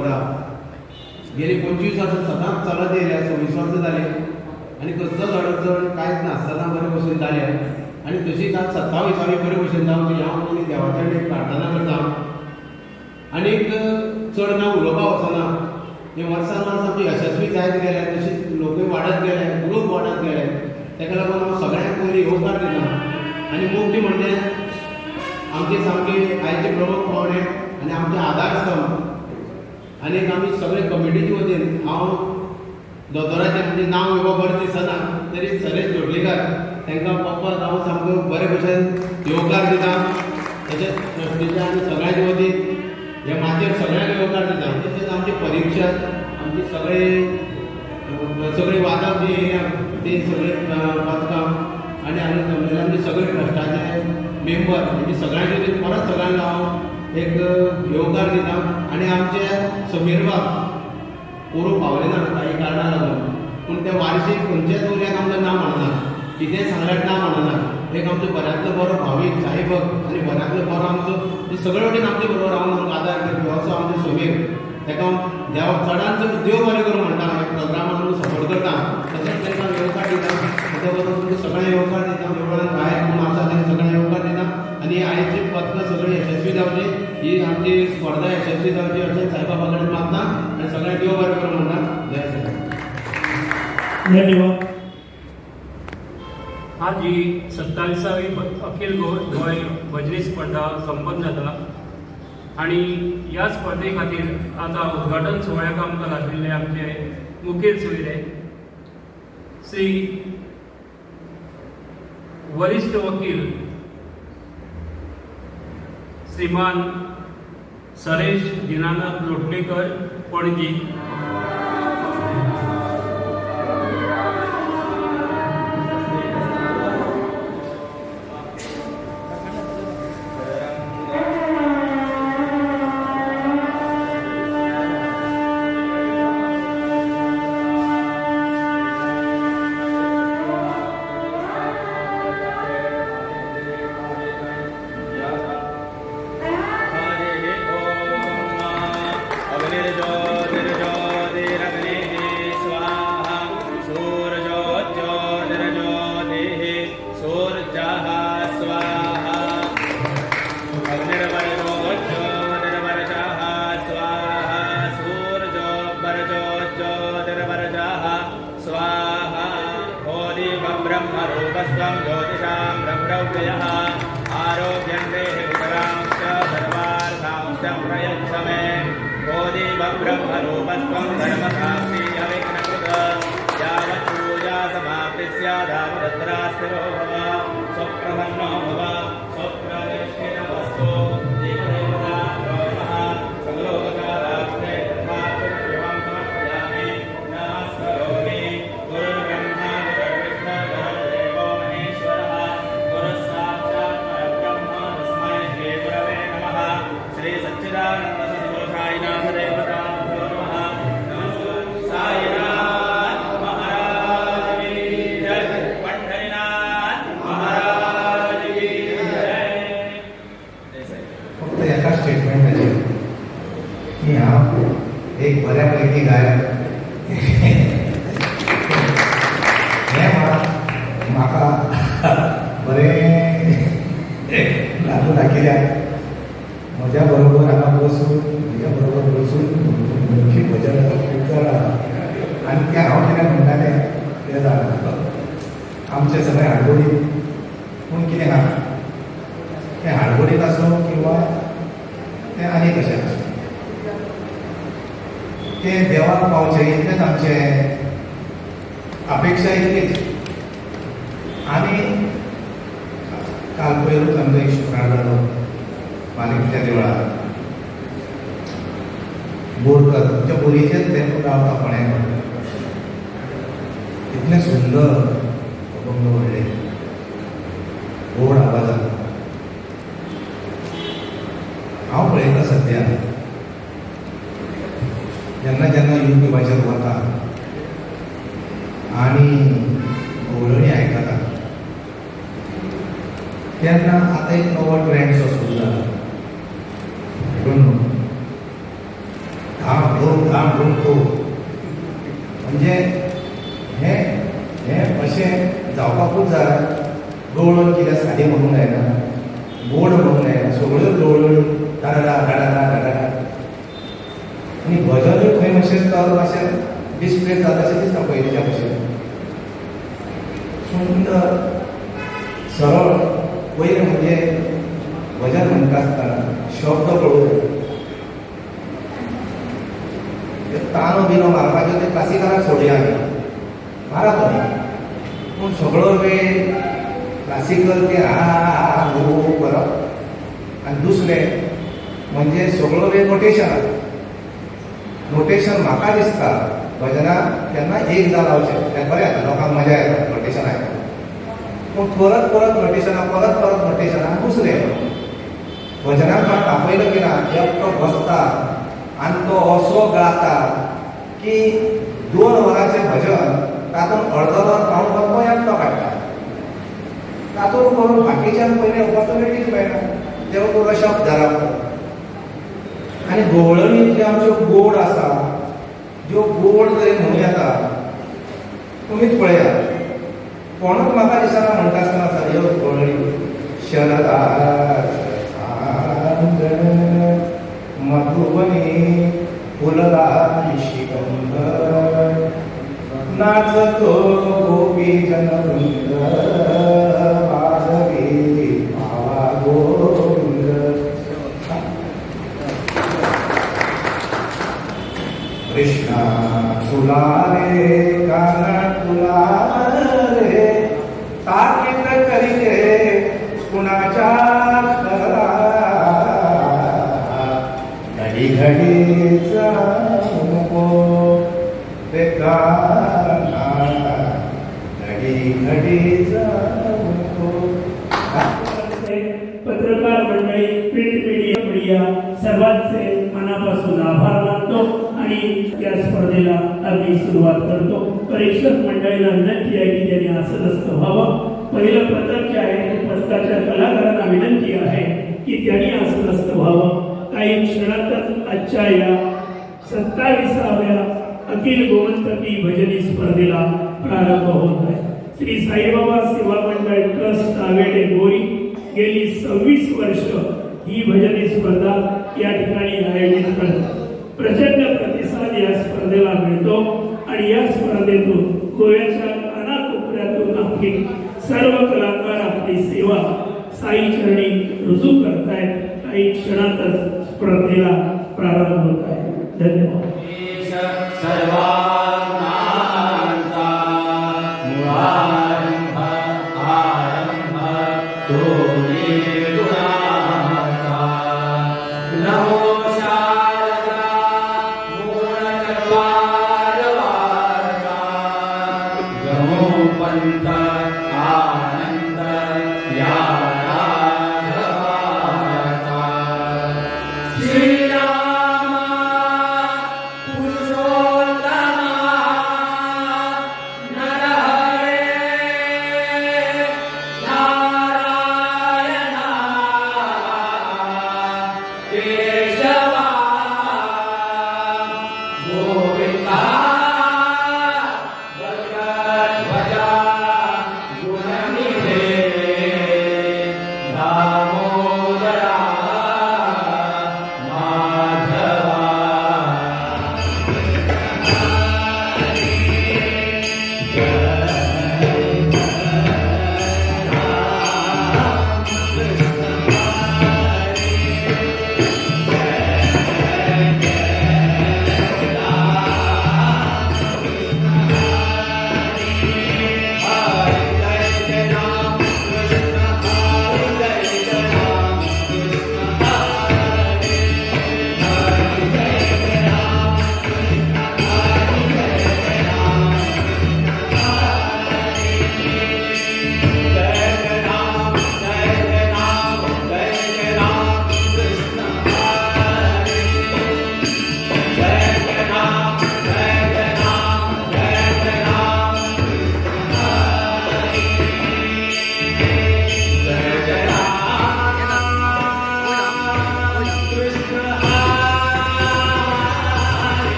स्पर्धा गेली पंचवीस वर्षात सदांच चलत येयल्या सव्वीस वर्सां जाले आनी कसलोच अडचण कांयच नासतना बरे भशेन जाल्या आनी तशीच आज सत्तावीसावी बरे भशेन जावं ती हांव देवाच्या देवा कडेन प्रार्थना करता. आनीक चड ना उलोवपा वचना हे वर्सान वर्स यशस्वी जायत गेले तशीच लोकूय वाडत गेले ग्रूप वाडत गेले ताका लागून हांव सगळ्यांक पयलीं होकार दिता आनी मुख्य म्हणजे आमचे सामके आयचे प्रमुख पावणे आनी आमचे आधारस्तंभ. आनीक आमी सगळे कमिटीचे वतीन हांव दोतोराचें म्हणजे नांव येवपा बरें दिसना तरी सरेश जोडलेकर तांकां पप्पा हांव सामको बरे भशेन येवकार दिता तशेंच ट्रस्टीच्या आनी सगळ्यांचे वतीन हे माचयेर सगळ्यांक येवकार दिता तशेंच आमचे परिक्षा आमचे सगळे सगळीं वादां जी ती सगळीं वाचकां आनी आमी आमचे सगळे ट्रस्टाचे मेंबर म्हणजे सगळ्यांचे वतीन परत सगळ्यांक हांव एक येवकार दिता आनी आमचे समीर बाब पोरू पावले ना काही कारणां लागून पूण ते वार्षिक खंयच्याच उऱ्याक आमकां ना म्हणना कितेंय सांगल्यार ना म्हणना एक आमचो बऱ्यांतलो बरो भावीक साईभक्त आनी बऱ्यांतलो बरो आमचो सगळे वटेन आमचे बरोबर रावन आमकां आदार करपी असो आमचो समीर. ताका हांव देवा चडांत चड देव बरें करूं म्हणटा एक प्रोग्रामाक सपोर्ट करता. तशेंच तांकां येवकार दिता त्या बरोबर तुमकां सगळ्यांक येवकार दिता देवळान भायर कोण आसा तांकां सगळ्यांक येवकार आनी आयची पथकां सगळीं यशस्वी जावची ही आमची स्पर्धा यशस्वी जावची अशें साईबाबा कडेन मागता आनी सगळ्यांक देव बरें करूं म्हणटा जय श्री धन्यवाद. आज ही सत्तावीसावी अखिल गो गोंय भजनी स्पर्धा संपन्न जाता आणि ह्या स्पर्धे खातीर आता उद्घाटन सोहळ्याक आमकां लागिल्ले आमचे मुखेल सोयरे श्री वरिष्ठ वकील श्रीमान सरेश दिनानाथ लोटणेकर पणजी. आमचे पूण कितें आहा तें हाडबोडीत आसूं किंवा तें आनी कशें आसूं तें देवाक पावचें इतलेंच आमचें अपेक्षा इतलीच आनी काल पयरूच आमचो एक शुक्रार जालो मालिकच्या देवळांत. बोरकर तुमच्या बोरीचेच तें रावता फोण्यां इतलें सुंदर. अभंग म्हणले गोड आवाजात हांव पळयता सध्या जेन्ना जेन्ना योग्य भाशेत वता आणि ओळणी आयकता तेन्ना आतां एक नवो ट्रेंड सो सुरू जाला काम धूम काम धूम म्हणजे हे अशें जावपाकूच जाय गवळण कितें सादें म्हणूंक जायना गोड म्हणूंक जायना सगळ्यो गवळण डाडाडा डाडाडा डाडाडा. आनी भजनूय खंय मातशें तर मातशें डिस्प्ले जाता अशें दिसता पयलींच्या भशेन सुंदर सरळ पयलें म्हणजे भजन म्हणटा आसतना शब्द कळूं ताणो बिनो मारपाचे ते क्लासिकलाक सोडया आमी मारा तुमी पूण सगळो वेळ क्लासिकल ते आ आ हो हो करप आनी दुसरें म्हणजे सगळो वेळ नोटेशन नोटेशन म्हाका दिसता. भजनाक एक एकदां लावचें तें बरें येता लोकांक मजा येता. नोटेशन आयकून पूण परत परत नोटेशनां परत परत नोटेशनां दुसरें. भजनाक म्हाका आपयलो की ना एकटो बसता आनी तो असो गाता की दोन वरांचें भजन तातूंत अर्दो वर खावन वर तो एकटो काडटा तातूंत करून बाकीच्यान पयलें ऑपॉर्च्युनिटीज मेळटा देव तुका शब्द धरप आनी गवळणी ज्यो आमच्यो गोड आसा ज्यो गोड तरी म्हणूं येता तुमीच पळयात कोणूच म्हाका दिसना म्हणटा आसतना सारक्यो गवळणी. शरदार मधुबनी फुलला शिगंबर नाचतो गोपी जनवृंद वाजवी भावा गोविंद. कृष्णा तुला रे काना तुला रे ताकीद करीते कुणाच्या घडी घडीचा नको. ते का पत्रकार मंडळी प्रिंट मीडिया मीडिया सर्वांचे मनापासून आभार मानतो आणि या स्पर्धेला आम्ही सुरुवात करतो. परीक्षक मंडळीला विनंती आहे की त्यांनी आसनस्थ व्हावं. पहिलं पत्रक जे आहे ते पथकाच्या कलाकारांना विनंती आहे की त्यांनी आसनस्थ व्हावं. काही क्षणातच आजच्या या सत्तावीसाव्या अखिल गोमंतकी भजनी स्पर्धेला प्रारंभ होत आहे. श्री साईबाबा सेवा मंडळ ट्रस्ट आवेडे गोरी गेली सव्वीस वर्ष ही भजनी स्पर्धा या ठिकाणी आयोजित करतात. प्रचंड प्रतिसाद या स्पर्धेला मिळतो आणि या स्पर्धेतून गोव्याच्या कानाकोपऱ्यातून आपली सर्व कलाकार आपली सेवा साई चरणी रुजू करतायत. काही क्षणातच स्पर्धेला प्रारंभ होत आहे. धन्यवाद.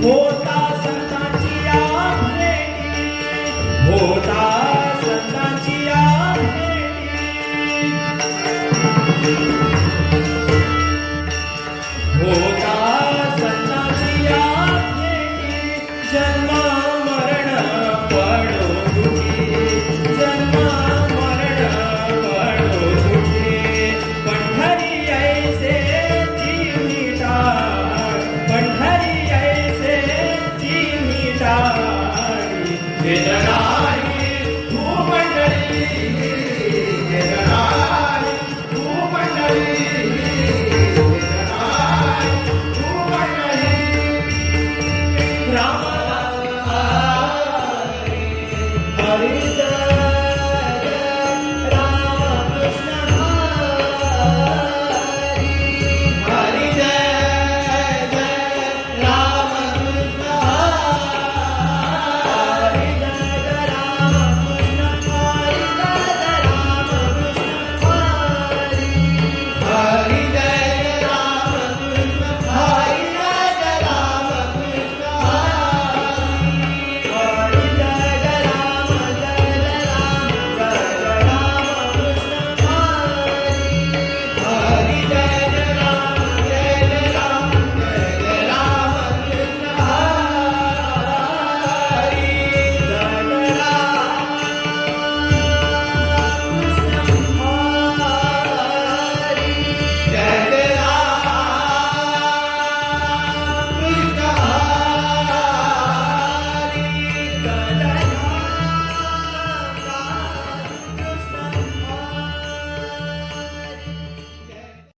more